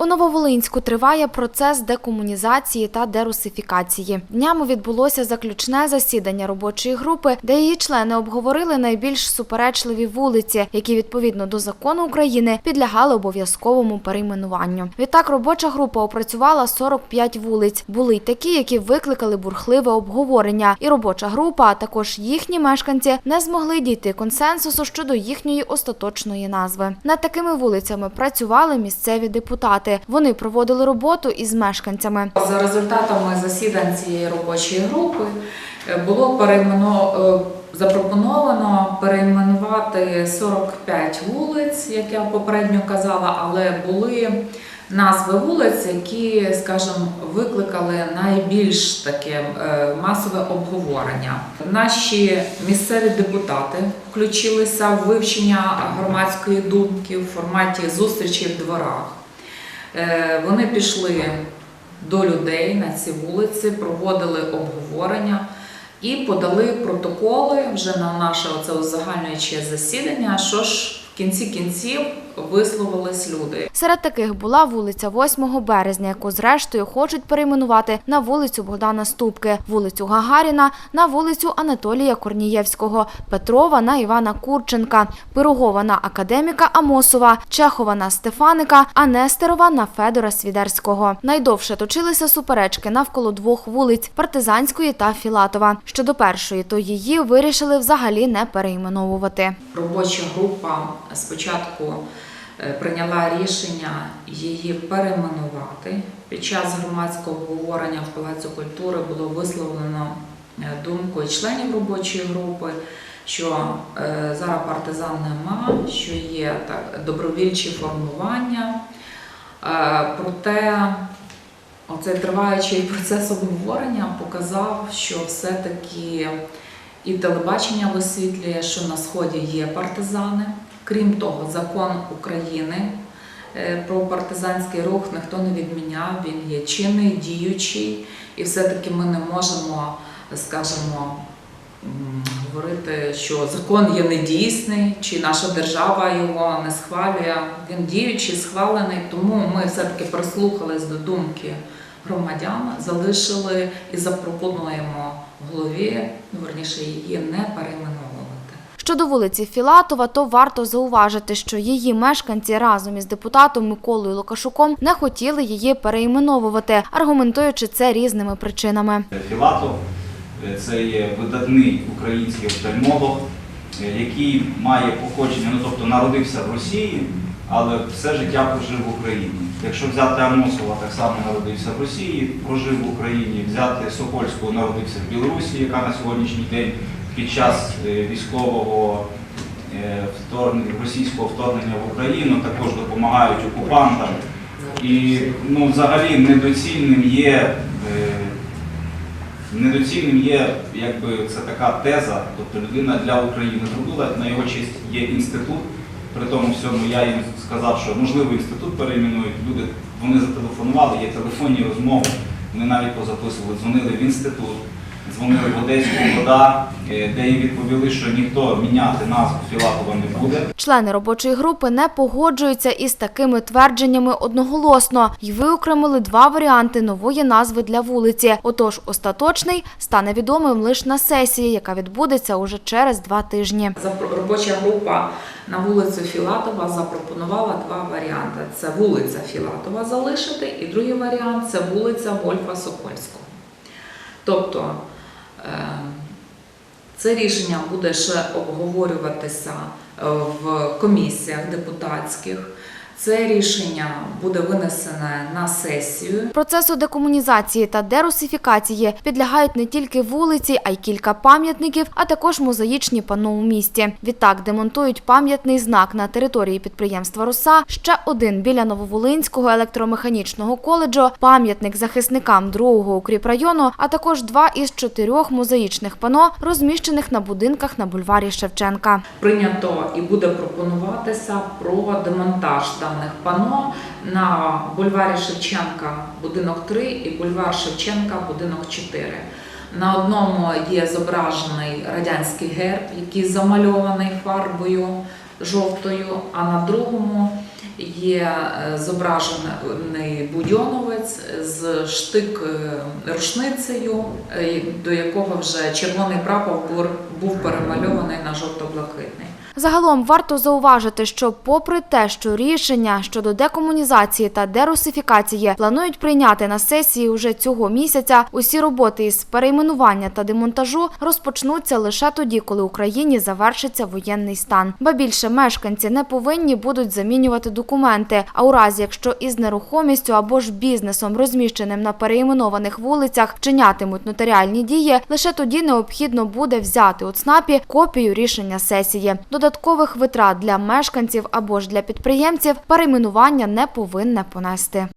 У Нововолинську триває процес декомунізації та дерусифікації. Днями відбулося заключне засідання робочої групи, де її члени обговорили найбільш суперечливі вулиці, які відповідно до закону України підлягали обов'язковому перейменуванню. Відтак робоча група опрацювала 45 вулиць. Були й такі, які викликали бурхливе обговорення. І робоча група, а також їхні мешканці не змогли дійти консенсусу щодо їхньої остаточної назви. Над такими вулицями працювали місцеві депутати. Вони проводили роботу із мешканцями. За результатами засідань цієї робочої групи е, було переймено, е, запропоновано перейменувати 45 вулиць, як я попередньо казала, але були назви вулиць, які, скажімо, викликали найбільш таке е, масове обговорення. Наші місцеві депутати включилися в вивчення громадської думки в форматі зустрічі в дворах. Е, Вони пішли до людей на ці вулиці, проводили обговорення і подали протоколи вже на наше оце узагальнююче засідання. Що ж в кінці кінців висловились люди. Серед таких була вулиця 8 березня, яку зрештою хочуть перейменувати на вулицю Богдана Ступки, вулицю Гагаріна на вулицю Анатолія Корнієвського, Петрова на Івана Курченка, Пирогова на академіка Амосова, Чехова на Стефаника, а Нестерова на Федора Свідерського. Найдовше точилися суперечки навколо двох вулиць Партизанської та Філатова. Щодо першої, то її вирішили взагалі не перейменовувати. Робоча група спочатку прийняла рішення її перейменувати. Під час громадського обговорення в Палацу культури було висловлено е, думку членів робочої групи, що е, зараз партизан нема, що є так, добровільчі формування. Е, Проте оцей триваючий процес обговорення показав, що все-таки і телебачення висвітлює, що на сході є партизани. Крім того, закон України е, про партизанський рух ніхто не відміняв. Він є чинний, діючий, і все-таки ми не можемо, скажімо, говорити, що закон є недійсний, чи наша держава його не схвалює. Він діючий, схвалений, тому ми все-таки прислухались до думки громадян, залишили і запропонуємо голові, ну, верніше її не перейменовувати. Щодо вулиці Філатова, то варто зауважити, що її мешканці разом із депутатом Миколою Лукашуком не хотіли її перейменовувати, аргументуючи це різними причинами. Філатов е, це є видатний український офтальмолог, е, який має походження, ну тобто народився в Росії, але все життя прожив в Україні. Якщо взяти Амосова, так само народився в Росії, прожив в Україні, взяти Сокольського, народився в Білорусі, яка на сьогоднішній день під час е, військового е, вторгнення, російського вторгнення в Україну також допомагають окупантам. І ну, взагалі недоцільним є, е, недоцільним є, якби це така теза, тобто людина для України зробила, на його честь є інститут. При тому всьому я їм сказав, що можливо інститут перейменують. Люди вони зателефонували, є телефонні розмови. Вони навіть позаписували, дзвонили в інститут, дзвонили в Одеську вода, е, де їм відповіли, що ніхто міняти назву Філатова не буде. Члени робочої групи не погоджуються із такими твердженнями одноголосно і виокремили два варіанти нової назви для вулиці. Отож, остаточний стане відомим лише на сесії, яка відбудеться уже через два тижні. Робоча група на вулицю Філатова запропонувала два варіанти: це вулиця Філатова залишити, і другий варіант це вулиця Вольфа Сокольського. Тобто це рішення буде ще обговорюватися е, в комісіях депутатських. Це рішення буде винесене на сесію. Процесу декомунізації та дерусифікації підлягають не тільки вулиці, а й кілька пам'ятників, а також мозаїчні панно у місті. Відтак демонтують пам'ятний знак на території підприємства «Роса», ще один біля Нововолинського електромеханічного коледжу, пам'ятник захисникам другого укріпрайону, а також два із чотирьох мозаїчних панно, розміщених на будинках на бульварі Шевченка. Прийнято і буде пропонуватися про демонтаж даних пано на бульварі Шевченка будинок 3 і бульвар Шевченка будинок 4. На одному є зображений радянський герб, який замальований фарбою жовтою, а на другому є е, зображений будьоновець з штик е, рушницею, е, до якого вже червоний прапор був перемальований на жовто-блакитний. Загалом варто зауважити, що попри те, що рішення щодо декомунізації та дерусифікації планують прийняти на сесії уже цього місяця, усі роботи із перейменування та демонтажу розпочнуться лише тоді, коли Україні завершиться воєнний стан. Ба більше мешканці не повинні будуть замінювати документи. А у разі, якщо із нерухомістю або ж бізнесом, розміщеним на перейменованих вулицях, вчинятимуть нотаріальні дії, лише тоді необхідно буде взяти у ЦНАПі копію рішення сесії. Додаткових витрат для мешканців або ж для підприємців перейменування не повинне понести.